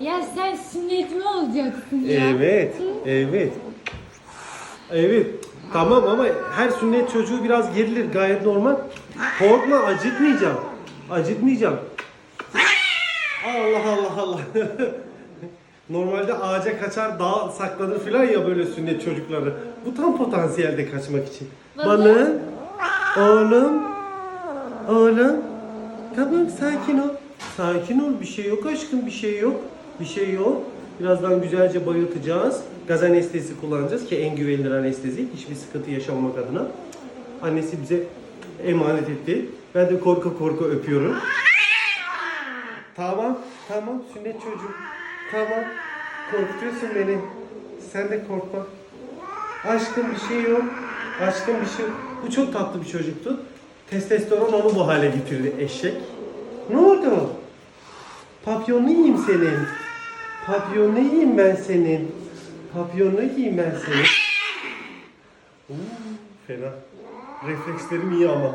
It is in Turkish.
Ya sen sünnet mi olacaksın ya? Evet, evet. Evet. Tamam ama her sünnet çocuğu biraz gerilir gayet normal. Korkma acıtmayacağım. Acıtmayacağım. Allah Allah Allah. Normalde ağaca kaçar, dağa saklanır filan ya böyle sünnet çocukları. Bu tam potansiyelde kaçmak için. Balım. Oğlum. Oğlum. Tamam sakin ol. Sakin ol. Bir şey yok aşkım. Bir şey yok. Bir şey yok. Birazdan güzelce bayıltacağız. Gaz anestezi kullanacağız ki en güvenilir anestezi. Hiçbir sıkıntı yaşamamak adına. Annesi bize emanet etti. Ben de korku korku öpüyorum. Tamam, tamam sünnet çocuk. Tamam. Korkutuyorsun beni. Sen de korkma. Aşkım bir şey yok. Aşkım bir şey. Bu çok tatlı bir çocuktu. Testosteron onu bu hale getirdi eşek. Ne oldu? Papyonlu yiyeyim senin. Papyonlu yiyeyim ben senin. Papyonlu yiyeyim ben senin. Oo, fena. Reflekslerim iyi ama.